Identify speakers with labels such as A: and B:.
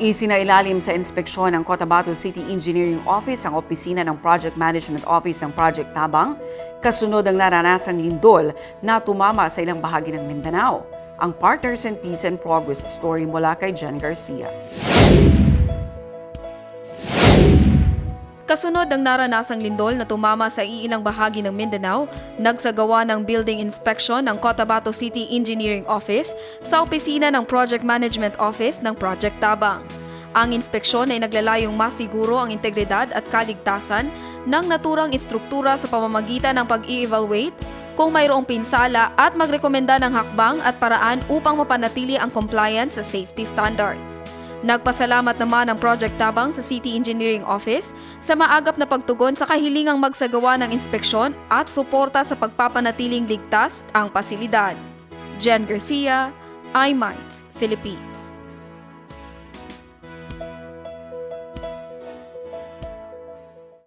A: Isinailalim sa inspeksyon ng Cotabato City Engineering Office ang opisina ng Project Management Office ng Project Tabang, kasunod ang naranasang lindol na tumama sa ilang bahagi ng Mindanao. Ang Partners in Peace and Progress story mula kay Jen Garcia.
B: Kasunod ng naranasang lindol na tumama sa iilang bahagi ng Mindanao, nagsagawa ng building inspection ng Cotabato City Engineering Office sa opisina ng Project Management Office ng Project Tabang. Ang inspeksyon ay naglalayong masiguro ang integridad at kaligtasan ng naturang istruktura sa pamamagitan ng pag-i-evaluate kung mayroong pinsala at magrekomenda ng hakbang at paraan upang mapanatili ang compliance sa safety standards. Nagpasalamat naman ang Project Tabang sa City Engineering Office sa maagap na pagtugon sa kahilingang magsagawa ng inspeksyon at suporta sa pagpapanatiling ligtas ang pasilidad. Jen Garcia, iMinds, Philippines.